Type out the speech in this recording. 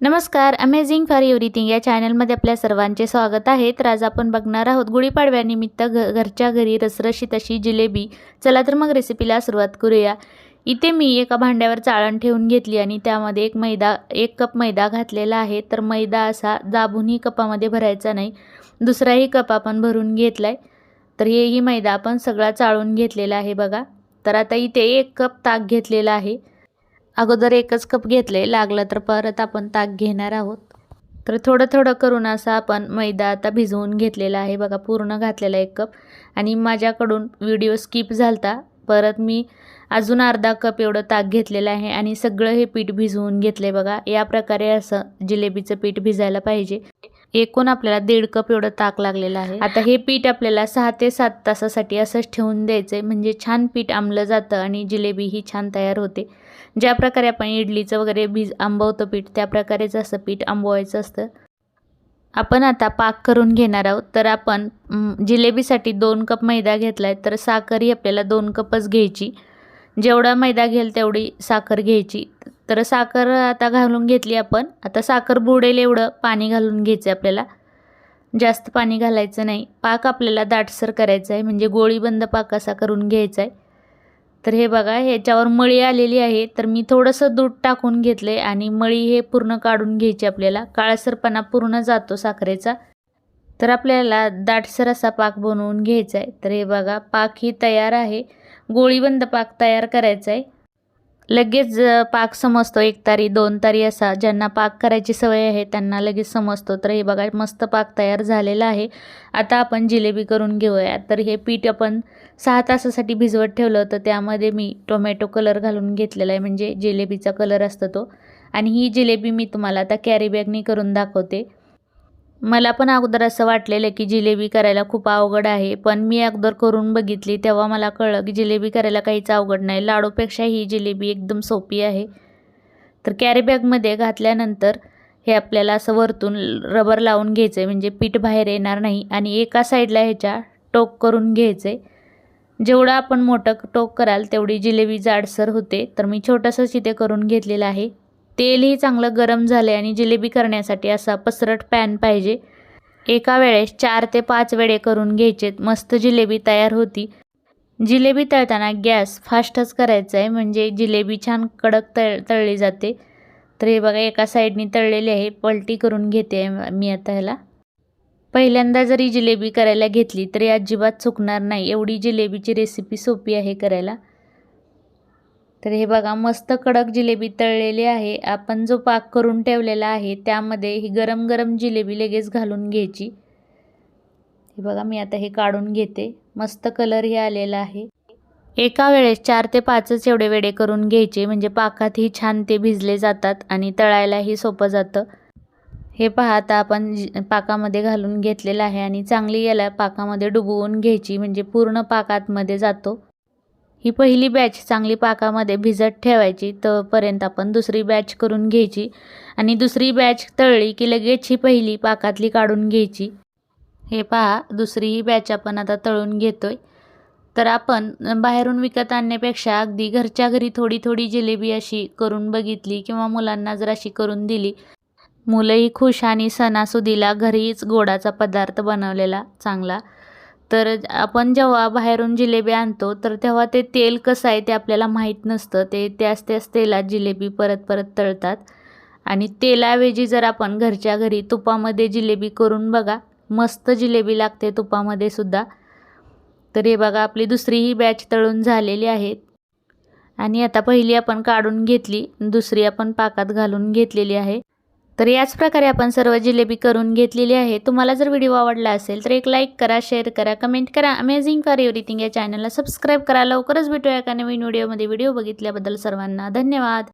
नमस्कार amazing for everything या चॅनलमध्ये आपल्या सर्वांचे स्वागत आहे. तर आज आपण बघणार आहोत गुढीपाडव्यानिमित्त घ घरच्या घरी रसरशीत अशी जिलेबी. चला तर मग रेसिपीला सुरुवात करूया. इथे मी एका भांड्यावर चाळण ठेवून घेतली आणि त्यामध्ये एक मैदा एक कप मैदा घातलेला आहे. तर मैदा असा दाबूनही कपामध्ये भरायचा नाही. दुसराही कप आपण भरून घेतला आहे तर हेही मैदा आपण सगळा चाळून घेतलेला आहे बघा. तर आता इथे एक कप ताक घेतलेला आहे. अगोदर एकच कप घेतले लागलं तर परत आपण ताक घेणार आहोत. तर थोडं थोडं करून असं आपण मैदा आता भिजवून घेतलेला आहे. बघा पूर्ण घातलेला एक कप. आणि माझ्याकडून व्हिडिओ स्किप झालता. परत मी अजून अर्धा कप एवढं ताक घेतलेलं आहे. आणि सगळं हे पीठ भिजवून घेतलं आहे बघा. या प्रकारे असं जिलेबीचं पीठ भिजायला पाहिजे. एकूण आपल्याला दीड कप एवढं ताक लागलेलं आहे. आता हे पीठ आपल्याला सहा ते सात तासासाठी असंच ठेवून द्यायचं आहे म्हणजे छान पीठ आंबलं जातं आणि जिलेबी ही छान तयार होते. ज्या प्रकारे आपण इडलीचं वगैरे भिज आंबवतो पीठ त्या प्रकारेच असं पीठ आंबवायचं असतं. आपण आता पाक करून घेणार आहोत. तर आपण जिलेबीसाठी दोन कप मैदा घेतला आहे तर साखरही आपल्याला दोन कपच घ्यायची. जेवढा मैदा घेईल तेवढी साखर घ्यायची. तर साखर आता घालून घेतली आपण. आता साखर बुडेल एवढं पाणी घालून घ्यायचं आपल्याला. जास्त पाणी घालायचं नाही. पाक आपल्याला दाटसर करायचा आहे म्हणजे गोळीबंद पाक असा करून घ्यायचा आहे तर हे बघा ह्याच्यावर मळी आलेली आहे. तर मी थोडंसं दूध टाकून घेतलं आहे आणि मळी हे पूर्ण काढून घ्यायची आपल्याला. काळसरपणा पूर्ण जातो साखरेचा. तर आपल्याला दाटसर असा पाक बनवून घ्यायचा आहे तर हे बघा पाक ही तयार आहे. गोळीबंद पाक तयार करायचा आहे लगेच पाक समजतो एक तारी दोन तारी असा. ज्यांना पाक करायची सवय आहे त्यांना लगेच समजतो. तर हे बघा मस्त पाक तयार झालेला आहे. आता आपण जिलेबी करून घेऊया. तर हे पीठ आपण सहा तासासाठी भिजवत ठेवलं होतं. त्यामध्ये मी टोमॅटो कलर घालून घेतलेला आहे. म्हणजे जिलेबीचा कलर असतो तो. आणि ही जिलेबी मी तुम्हाला आता कॅरी बॅगनी करून दाखवते. मला पण अगोदर असं वाटलेलं की जिलेबी करायला खूप अवघड आहे पण मी अगोदर करून बघितली तेव्हा मला कळलं की जिलेबी करायला काहीच अवघड नाही. लाडूपेक्षा ही जिलेबी एकदम सोपी आहे. तर कॅरी बॅगमध्ये घातल्यानंतर हे आपल्याला असं वरतून रबर लावून घ्यायचं आहे म्हणजे पीठ बाहेर येणार नाही आणि एका साईडला ह्याच्या टोक करून घ्यायचं आहे जेवढं आपण मोठं टोक कराल तेवढी जिलेबी जाडसर होते. तर मी छोटंसंच इथे करून घेतलेलं आहे. तेलही चांगलं गरम झालं आहे आणि जिलेबी करण्यासाठी असा पसरट पॅन पाहिजे. एका वेळेस चार ते पाच वेळे करून घ्यायचेत मस्त जिलेबी तयार होती. जिलेबी तळताना गॅस फास्टच करायचा आहे म्हणजे जिलेबी छान कडक तळ तळली जाते. तर हे बघा एका साईडनी तळलेली आहे. पलटी करून घेते मी आता ह्याला. पहिल्यांदा जरी जिलेबी करायला घेतली तरी अजिबात चुकणार नाही. एवढी जिलेबीची रेसिपी सोपी आहे करायला. तर हे बघा मस्त कडक जिलेबी तळलेली आहे. आपण जो पाक करून ठेवलेला आहे त्यामध्ये ही गरम गरम जिलेबी लगेच घालून घ्यायची. हे बघा मी आता हे काढून घेते. मस्त कलरही आलेला आहे. एका वेळेस चार ते पाचच एवढे वेडे करून घ्यायचे म्हणजे पाकातही छान ते भिजले जातात आणि तळायलाही सोपं जातं. हे पहा आता आपण पाकामध्ये घालून घेतलेलं आहे आणि चांगली याला पाकामध्ये डुबवून घ्यायची म्हणजे पूर्ण पाकातमध्ये जातो. ही पहिली बॅच चांगली पाकामध्ये भिजत ठेवायची तोपर्यंत आपण दुसरी बॅच करून घ्यायची आणि दुसरी बॅच तळली की लगेच ही पहिली पाकातली काढून घ्यायची. हे पहा दुसरी ही बॅच आपण आता तळून घेतोय. तर आपण बाहेरून विकत आणण्यापेक्षा अगदी घरच्या घरी थोडी थोडी जिलेबी अशी करून बघितली किंवा मुलांना जर अशी करून दिली. मुलंही खुश आणि सणासुदीला घरीच गोडाचा पदार्थ बनवलेला चांगला. तर आपण जेव्हा बाहेरून जिलेबी आणतो तर तेव्हा ते तेल कसं आहे ते आपल्याला माहीत नसतं. ते त्याच त्याच तेलात जिलेबी परत परत तळतात. आणि तेलाऐवजी जर आपण घरच्या घरी तुपामध्ये जिलेबी करून बघा मस्त जिलेबी लागते तुपामध्ये सुद्धा. तर हे बघा आपली दुसरी ही बॅच तळून झालेली आहे. आणि आता पहिली आपण काढून घेतली दुसरी आपण पाकात घालून घेतलेली आहे. तर याच प्रकारे आपण सर्व जिलेबी करून घेतलेली आहे. तुम्हाला जर व्हिडिओ आवडला असेल तर एक लाईक करा शेअर करा कमेंट करा. अमेझिंग फॉर एव्हरीथिंग या चॅनलला सबस्क्राईब करा. लवकरच भेटूया एका नवीन व्हिडिओमध्ये व्हिडिओ बघितल्याबद्दल सर्वांना धन्यवाद.